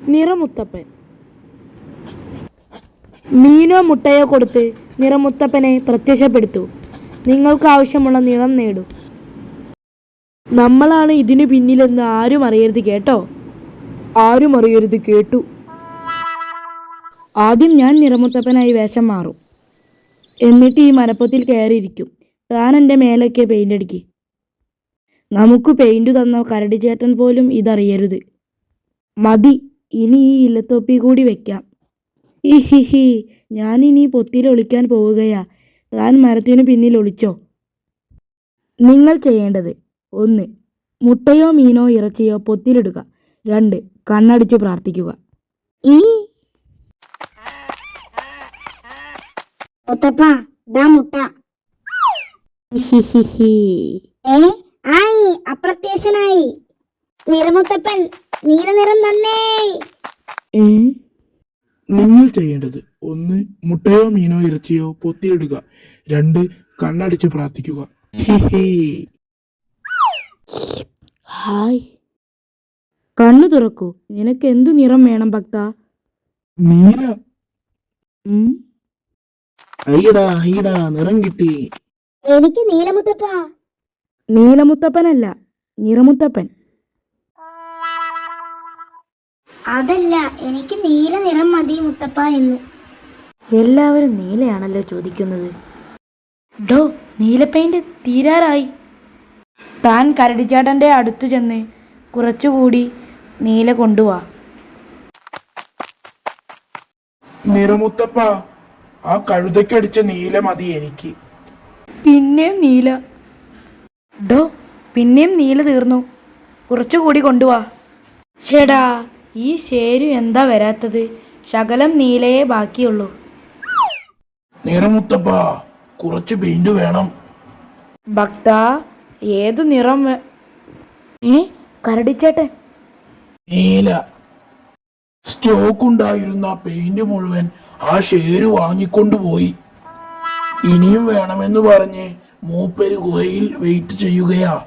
നിറമുത്തപ്പൻ. മീനോ മുട്ടയോ കൊടുത്ത് നിറമുത്തപ്പനെ പ്രത്യക്ഷപ്പെടുത്തു. നിങ്ങൾക്ക് ആവശ്യമുള്ള നിറം നേടൂ. നമ്മളാണ് ഇതിനു പിന്നിലെന്ന് ആരും അറിയരുത് കേട്ടോ? ആരും അറിയരുത് കേട്ടു. ആദ്യം ഞാൻ നിറമുത്തപ്പനായി വേഷം മാറും. എന്നിട്ട് ഈ മരപ്പത്തിൽ കയറിയിരിക്കും. താൻ എന്റെ മേലൊക്കെ പെയിന്റ് അടിക്കി. നമുക്ക് പെയിന്റ് തന്ന കരടി ചേട്ടൻ പോലും ഇതറിയരുത്. മതി. ഇനി ഈ ഇല്ലത്തൊപ്പി കൂടി വെക്കാം. ഇഹിഹി ഇനി പൊത്തിൽ ഒളിക്കാൻ പോവുകയാ. താൻ മരത്തിനു പിന്നിൽ ഒളിച്ചോ? നിങ്ങൾ ചെയ്യേണ്ടത് ഒന്ന് മുട്ടയോ മീനോ ഇറച്ചിയോ പൊത്തിലിടുക. രണ്ട് കണ്ണടിച്ചു പ്രാർത്ഥിക്കുക. ഈ മുട്ട. ഹിഹിഹി ഏ ആയി അപ്രത്യക്ഷനായി. നിറമുത്തപ്പൻ നീല നിറം നന്നേ? നിങ്ങൾ ചെയ്യേണ്ടത് ഒന്ന് മുട്ടയോ മീനോ ഇറച്ചിയോ പൊത്തിയിടുക. രണ്ട് കണ്ണടിച്ച് പ്രാർത്ഥിക്കുക. ഹായ്. കണ്ണു തുറക്കൂ. നിനക്ക് എന്തു നിറം വേണം ഭക്ത? നീല? അയ്യടാ അയ്യടാ നിറം കിട്ടി. എനിക്ക് നീലമുത്തപ്പ. നീലമുത്തപ്പനല്ല നിറമുത്തപ്പൻ. അതല്ല എനിക്ക് നീല നിറം മതി മുത്തപ്പ എന്ന്. എല്ലാവരും നീലയാണല്ലോ ചോദിക്കുന്നത്. ഡോ നീല പെയിന്റ് തീരാറായി. താൻ കരടിച്ചാട്ടന്റെ അടുത്ത് ചെന്ന് കുറച്ചുകൂടി നീല കൊണ്ടുവാ. നിറമുത്തപ്പ ആ കഴുതയ്ക്കടിച്ച നീല മതി എനിക്ക്. പിന്നെയും നീല. ഡോ പിന്നെയും നീല തീർന്നു. കുറച്ചുകൂടി കൊണ്ടുവാ. ചേടാ ഈ ശേരു എന്താ വരാത്തത്? ശകലം നീലയെ ബാക്കിയുള്ളൂ. നിറമുത്തപ്പ കുറച്ച് പെയിന്റ് വേണം. ഭക്ത ഏതു നിറം വേ- ഏ? കരടിച്ചേട്ടൻ. നീല. സ്റ്റോക്ക് ഉണ്ടായിരുന്ന പെയിന്റ് മുഴുവൻ ആ ഷേര് വാങ്ങിക്കൊണ്ടുപോയി ഇനിയും വേണമെന്ന് പറഞ്ഞ് മൂപ്പര് ഗുഹയിൽ വെയിറ്റ് ചെയ്യുകയാ.